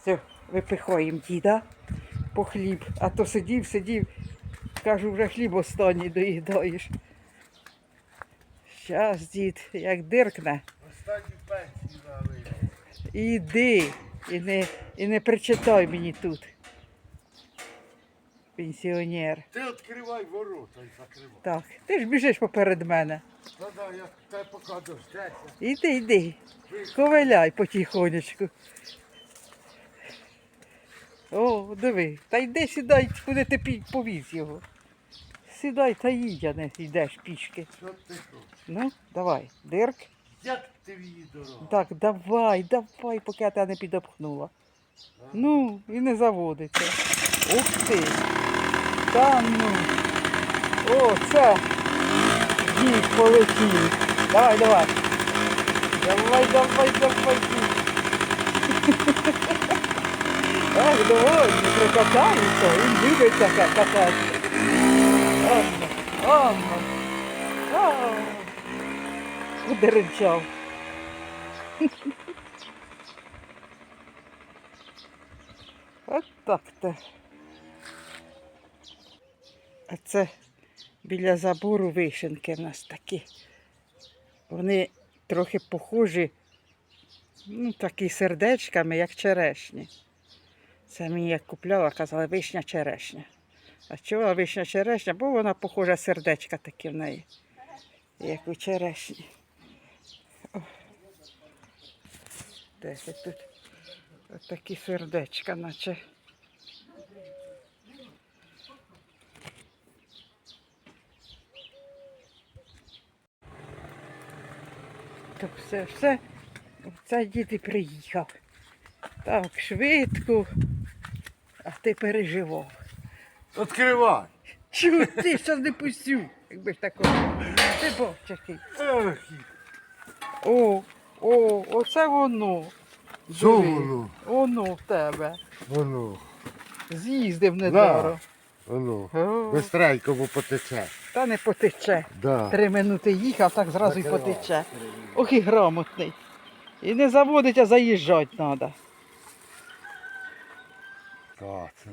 Все, випихаємо діда по хліб. А то сидів, сидів, кажу, вже хліб останній доїдаєш. Щас, дід, як диркне. Останню пенсію налив. Іди і не, і не причитай мені тут. Пенсіонер. Ти відкривай ворота і закривай. Так, ти ж біжиш поперед мене. Та-да, я тебе поки дождеться. Іди, йди. Ковиляй потихонечку. О, диви. Та йди сідай, куди ти повіз його. Сідай та їдь, а не йдеш пішки. Що ти хочеш? Ну, давай, дирк. Як ти в її? Так, давай, давай, поки я тебе не підопхнула. Ну, і не заводиться. Ух ти. Та ну. О, це. Дід полетів. Давай, давай. Давай, давай, давай. дід. Так, довольно, прикатається, він таке кататися. Анна, Анна. А, Удеренчав. От так-то. А це біля забору вишенки в нас такі. Вони трохи похожі, ну, такі сердечками, як черешні. Це мені як купляла, казали вишня черешня. А чого вишня черешня? Бо вона похожа сердечка такі в неї, як у черешні. О. Де тут? Ось такі сердечка, наче. То все, все, це дід і приїхав. Так, швидко, а ти переживав. Відкривай. Чого ти що не пустю, якби ж такого. Ти який. О, о, оце воно. Що Диви, воно? Воно в тебе. Воно, З'їздив недаро. воно. О, Бистренько, бо потече. Та не потече. Да. Три минути їхав, так зразу й Закривай. потече. Ох і грамотний. І не заводить, а заїжджати треба. Так, це.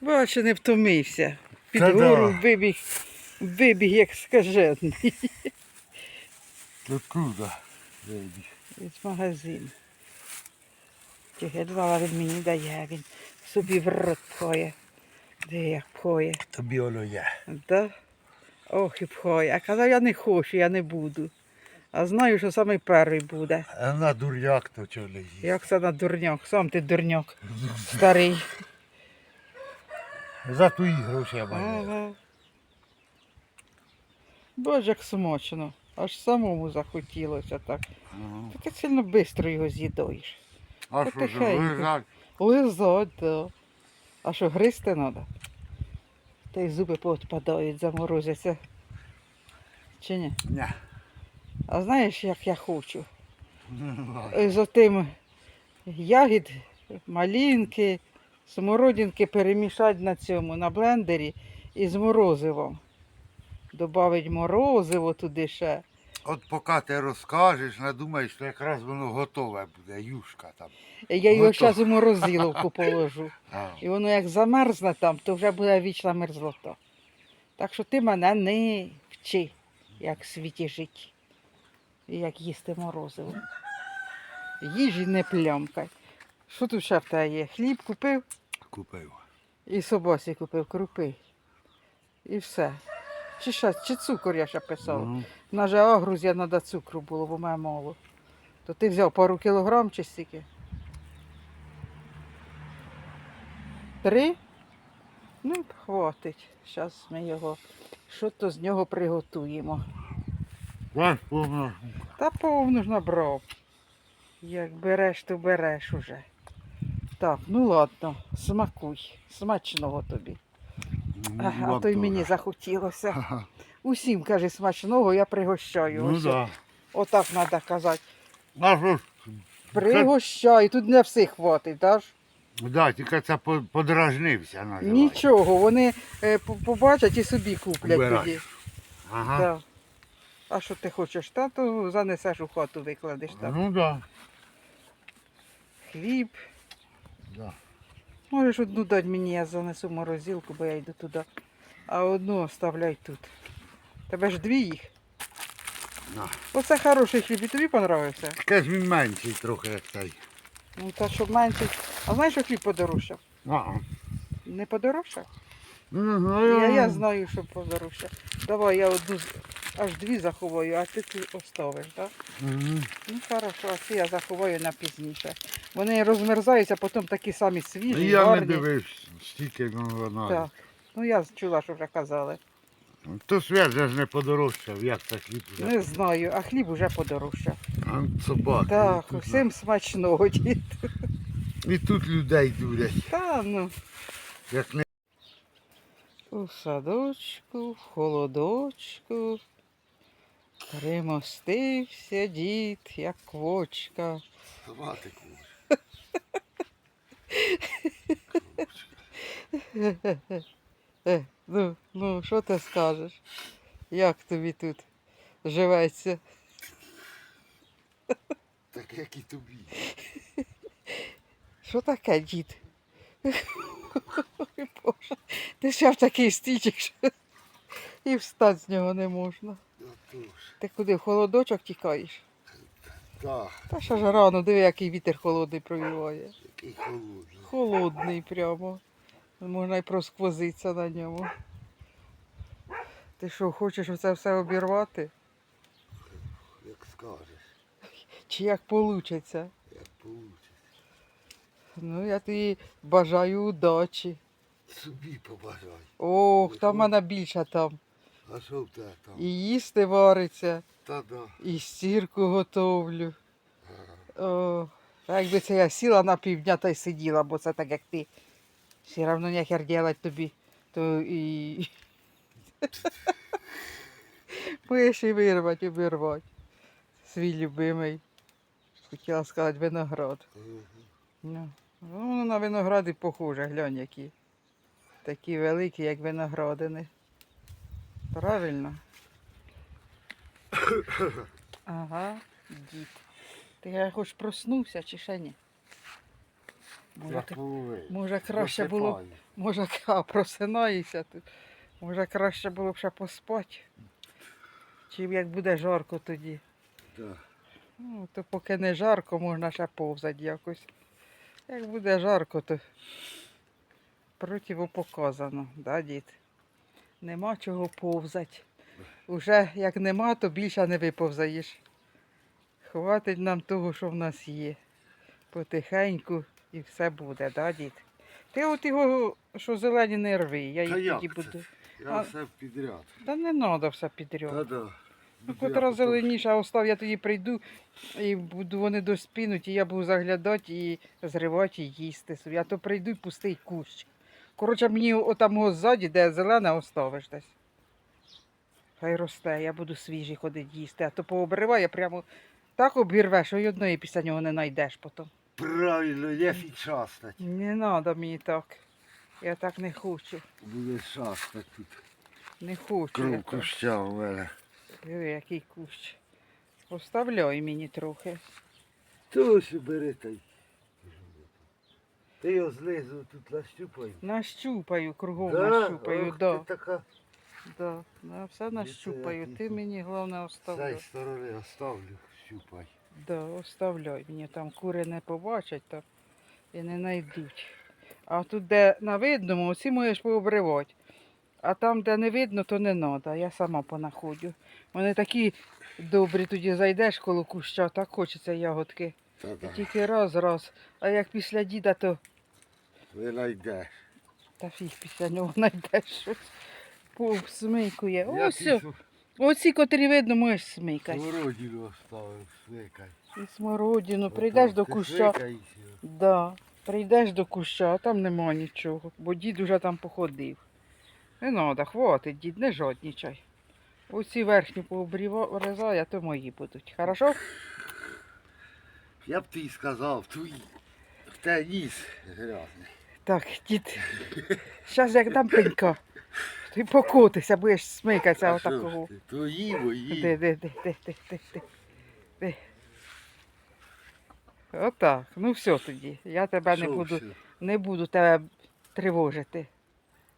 Бачу, не втомився. Під Та да. вибіг, вибіг, як скажений. Откуда? Вийди. Від магазину. Тільки два він мені дає, він собі в рот пхає. Де як пхає. Тобі воно є. Да? Ох і пхає. А казав, я не хочу, я не буду. А знаю, що саме перший буде. А на дурняк то чого не їсть. Як це на дурняк? Сам ти дурняк. Старий. За твої гроші я маю. Ага. Боже, як смачно. Аж самому захотілося так. Ага. Ти сильно швидко його з'їдаєш. А що ж, лежать? Лизать, да. А що, гризти треба? Та й зуби поотпадають, заморозяться. Чи ні? Ні. А знаєш, як я хочу? Е, З отим ягід, малинки, смородинки перемішати на цьому, на блендері і з морозивом. Добавить морозиво туди ще. От поки ти розкажеш, надумаєш, що якраз воно готове буде, юшка там. Я його зараз у морозиловку положу. А, І воно як замерзне там, то вже буде вічна мерзлота. Так що ти мене не вчи, як в світі жити. Як їсти морозиво. Їжі не плямкай. Що тут ще в тебе є? Хліб купив купив. і собасі купив крупи. І все. Чи ще, чи цукор я ще писав. Мгм. На же агрузія треба цукру було, бо мене мало. То ти взяв пару кілограм чи стільки? Три? Ну, хватить. Зараз ми його що то з нього приготуємо. Бач, повно. Та повну ж набрав. Як береш, то береш уже. Так, ну ладно, смакуй. Смачного тобі. А, а то й мені захотілося. Усім каже смачного, я пригощаю. Ну Ось да. Отак треба казати. А що ж? Пригощаю, тут не всіх хватить, так? Да, тільки це по- подражнився називається. Нічого, вони е, по- побачать і собі куплять тоді. Ага. Да. А що ти хочеш? Та то занесеш у хату, викладеш там. Ну да. хліб. Да. Можеш одну дати мені, я занесу морозилку, бо я йду туди. А одну оставляй тут. Тебе ж дві їх. Да. Оце хороший хліб, і тобі понравився. Таке ж він менший трохи, як цей. Ну та щоб менше. А знаєш, що хліб подорожчав? Ага. Не подорожчав? Не знаю. Я, я знаю, що подорожчав. Давай я одну аж дві заховаю, а ти ці оставиш, так? Мгм. Ну хорошо, а ці я заховаю на пізніше. Вони розмерзаються, потім такі самі Ну, свіжі, Я не дивився, стільки ну, вона. Так. Ну я чула, що вже казали. То свіже ж не подорожчав, як так хліб вже. Не знаю, а хліб уже подорожчав. А собаки. Так, і тут, всім смачного, дід. І тут людей дурять. Та ну. Як не У садочку, в холодочку. Примостився дід, як квочка. Автоматику. Е, ну, ну, що ти скажеш? Як тобі тут живеться? Так як і тобі. Що таке, дід? Ой, Боже, ти ще в такий стічик, що і встати з нього не можна. Ти куди в холодочок тікаєш? Так, Та що ж рано, диви, який вітер холодний провіває. який холодний. Холодний прямо. Можна й просквозитися на ньому. Ти що, хочеш оце все обірвати? Як скажеш, Чи як вийде? як вийде. Ну, я тобі бажаю удачі. Собі побажай. Ох, там вона більша там. А що в тебе там? І їсти вариться, Та да. і стірку готовлю. О, а якби це я сіла на півдня та й сиділа, бо це так як ти. Все одно нехер делать тобі, то і. Будеш і вирвати, обірвати. Свій любимий. Хотіла сказати виноград. Ну, ну, воно на виногради похоже, глянь які. Такі великі, як виноградини. Правильно? Ага, дід. Ти я хоч проснувся чи ще ні? Може, ти- може краще було, Засипаю. може, а, просинаєшся тут. Може краще було б ще поспати. Чи як буде жарко тоді. Так. Ну, то поки не жарко, можна ще повзати якось. Як буде жарко, то противопоказано, да, дід? Нема чого повзати. Уже як нема, то більше не виповзаєш. Хватить нам того, що в нас є. Потихеньку і все буде, да, дід? Ти от його, що зелені не рви, я Та їх як тоді це? буду. Я А- все підряд. Та не треба все підряд. Та да. Ну, котра зеленіша остав, я тоді прийду і буду вони доспінуть, і я буду заглядати і зривати і їсти собі. А то прийду і пустий кущ. Коротше, мені отам ззаді, де зелене, оставиш десь. Хай росте, я буду свіжий ходити їсти, а то пообриває прямо так обірве, що й одної після нього не знайдеш потім. Правильно, є шастать. Не треба мені так. Я так не хочу. Буде шастать тут. Не хочу. Кров куща у мене. Диви, який кущ. Поставляй мені трохи. То бери та й. Ти його знизу тут нащупай. Нащупаю, кругом Да? нащупаю, Ох, да, Ти така да, да, все нащупаю. Ти мені головне з цієї оставляй. сторони оставлю, щупай. Да, оставляй. Мені там кури не побачать там і не знайдуть. А тут, де на видному, оці можеш пообривати. А там, де не видно, то не треба. Я сама понаходю. Вони такі добрі, тоді зайдеш коло куща, так хочеться ягодки. Та да. Тільки раз, раз. А як після діда, то Ви найдеш. Та фіг після нього знайдеш щось. Повсмикує. Я Ось, пішов, оці, котрі видно, можеш смикати. Смородину оставив, свикай. І смородину, прийдеш до куща. Да, прийдеш до куща, а там нема нічого, бо дід уже там походив. Не треба, хватить, дід, не жоднічай. Оці верхні пообрізай, а то мої будуть. Хорошо? Я б ти сказав, твій. В те ніс грязний. Так, дід. Зараз як дам пенька. Ти покотися, будеш смикатися А що ж отакого. ти? Твої, мої. Де, де, де, де, де, де, де. де. Отак. Ну все тоді. Я тебе не Що буду, все? не буду тебе тривожити.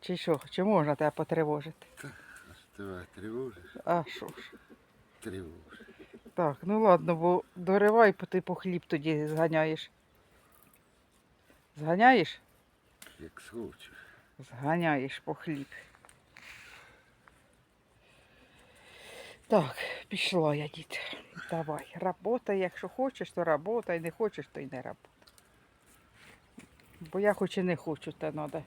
Чи що? Чи можна тебе потривожити? Тебе тривожиш? А що ж? Тривожиш. Так, ну ладно, бо доривай, ти по хліб тоді зганяєш. Зганяєш? Як схочеш. Зганяєш по хліб. Так, пішла я, дід. Давай, работай, якщо хочеш, то работай, не хочеш, то й не работай. Бо я хоч і не хочу, то треба